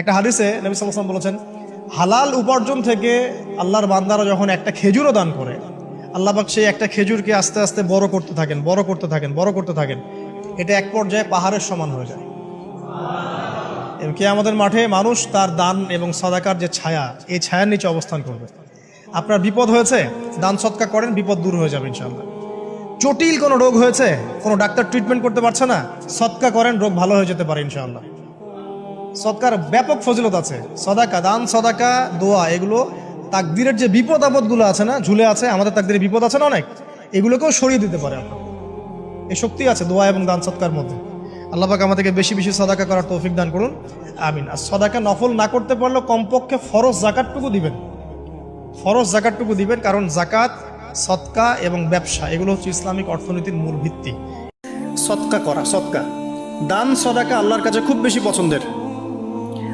একটা হাদিসে নবী সাল্লাম বলেছেন, হালাল উপার্জন থেকে আল্লাহর বান্দারা যখন একটা খেজুরও দান করে, আল্লাহ পাক সেই একটা খেজুরকে আস্তে আস্তে বড় করতে থাকেন, বড় করতে থাকেন, বড় করতে থাকেন। এটা এক পর্যায়ে পাহাড়ের সমান হয়ে যায়। কে আমাদের মাঠে মানুষ তার দান এবং সদাকার যে ছায়া, এই ছায়ার নিচে অবস্থান করবে। আপনার বিপদ হয়েছে? দান সৎকা করেন, বিপদ দূর হয়ে যাবে ইনশাল্লাহ জটিল কোনো রোগ হয়েছে? কোনো ডাক্তার ট্রিটমেন্ট করতে পারছে না? সৎকা করেন, রোগ ভালো হয়ে যেতে পারে ইনশাআল্লাহ। সৎকার ব্যাপক ফজিলত আছে। সদাকা, দান, সদাকা, দোয়া, এগুলো তাকদিরের যে বিপদ আপদগুলো আছে না, ঝুলে আছে, আমাদের তাকদিরে বিপদ আছে না অনেক, এগুলোকেও সরিয়ে দিতে পারে আপনার এই শক্তি আছে দোয়া এবং দান সৎকার মধ্যে। আল্লাহ পাক আমাদেরকে বেশি বেশি সদাকা করার তৌফিক দান করুন। আমিন। আর সদাকা নফল না করতে পারলেও কমপক্ষে ফরজ জাকাতটুকু দিবেন। ফরজ জাকাতটুকু দিবেন, কারণ জাকাত, সৎকা এবং ব্যবসা, এগুলো হচ্ছে ইসলামিক অর্থনীতির মূল ভিত্তি। সৎকা করা, সৎকা। দান, সদাকা আল্লাহর কাছে খুব বেশি পছন্দের।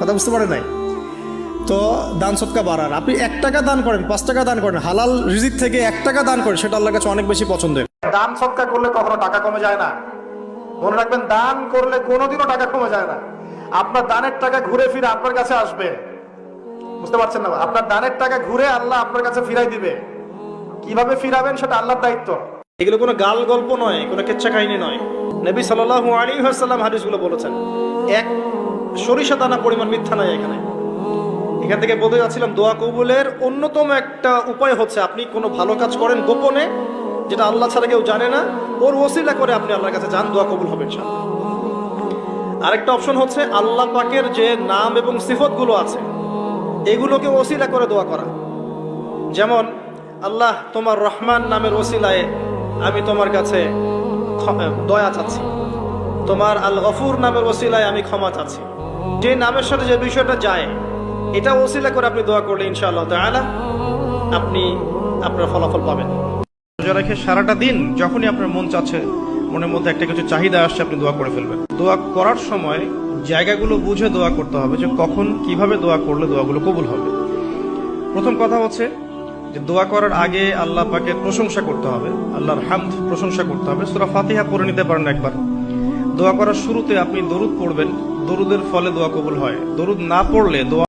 কথা বুঝতে পারে নাই? তো দান সৎকা বাড়ার। আপনি এক টাকা দান করেন পাঁচ টাকা দান করেন হালাল রিজিক থেকে এক টাকা দান করেন সেটা আল্লাহর কাছে অনেক বেশি পছন্দের। দান সৎকার করলে কখনো টাকা কমে যায় না। মনে রাখবেন দান করলে কোনোদিনও টাকা কমে যায় না। আপনার দানের টাকা ঘুরে ফিরে আপনার কাছে আসবে। বুঝতে পারছেন না? আপনার দানের টাকা ঘুরে আল্লাহ আপনার কাছে ফিরাই দিবে। কীভাবে ফিরাবেন সেটা আল্লাহর দায়িত্ব। এগুলো কোনো গাল গল্প নয় কোনো কেচ্ছা কাহিনী নয়। নবী সাল্লাল্লাহু আলাইহি ওয়াসাল্লাম হাদিসগুলো বলেছেন এক সরিষা দানা পরিমাণ মিথ্যা নাই এখানে। এখান থেকে বলতে যাচ্ছিলাম, দোয়া কবুলের অন্যতম একটা উপায় হচ্ছে, আপনি কোনো ভালো কাজ করেন গোপনে, যেটা আল্লাহ ছাড়া কেউ জানে না, ওর ওসিলা করে আপনি আল্লাহর কাছে যান, দোয়া কবুল হবেন আরেকটা অপশন হচ্ছে, আল্লাহ পাকের যে নাম এবং সিফতগুলো আছে, এগুলোকে ওসিলা করে দোয়া করা। যেমন, আল্লাহ তোমার রহমান নামের ওসিলায় আমি তোমার কাছে দয়া চাচ্ছি। তোমার আল গফুর নামের ওসিলায় আমি ক্ষমা চাচ্ছি। যে নামের সাথে যে বিষয়টা যায়, এটা ওসিলা করে আপনি দোয়া করলে ইনশাআল্লাহ তাআলা আপনি আপনার ফলাফল পাবেন। রোজা রেখে সারাটা দিন যখনই আপনার মন চাচ্ছে, মনের মধ্যে একটা কিছু চাহিদা আসছে, আপনি দোয়া করে ফেলবেন। দোয়া করার সময় জায়গাগুলো বুঝে দোয়া করতে হবে যে কখন কীভাবে দোয়া করলে দোয়াগুলো কবুল হবে। প্রথম কথা হচ্ছে যে দোয়া করার আগে আল্লাহ পাকে প্রশংসা করতে হবে, আল্লাহর হামদ প্রশংসা করতে হবে। সুরা ফাতিহা পড়ে নিতে পারেন একবার। দোয়া করার শুরুতে আপনি দরুদ পড়বেন। দরুদের ফলে দোয়া কবুল হয়। দরুদ না পড়লে দোয়া